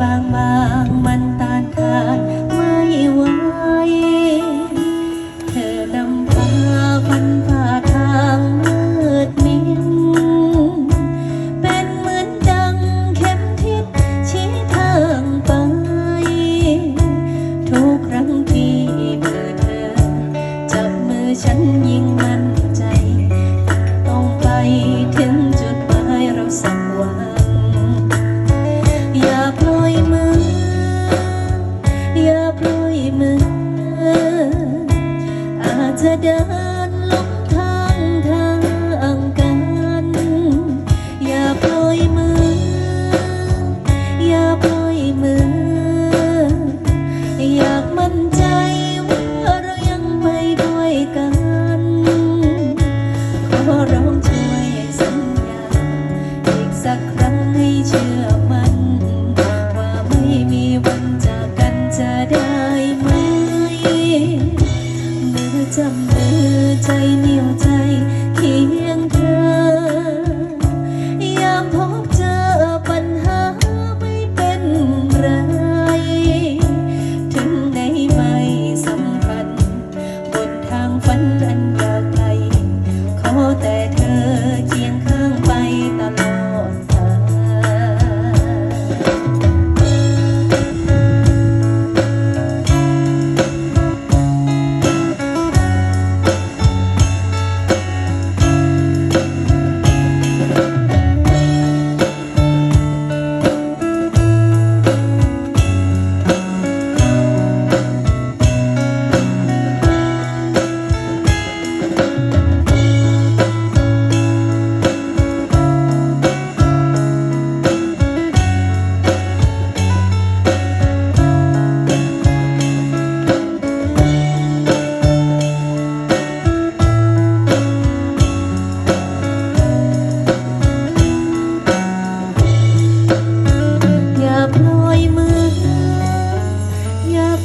บางบางมันตานทานไม่ไหว The.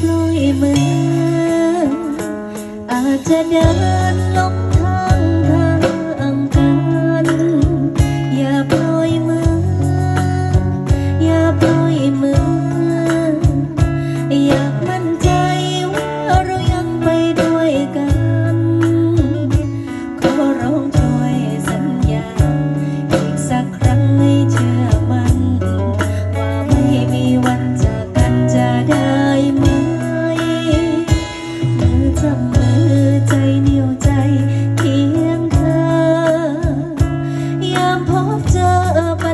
ปล่อยมืออาจจะเดินลง I'm puffed up.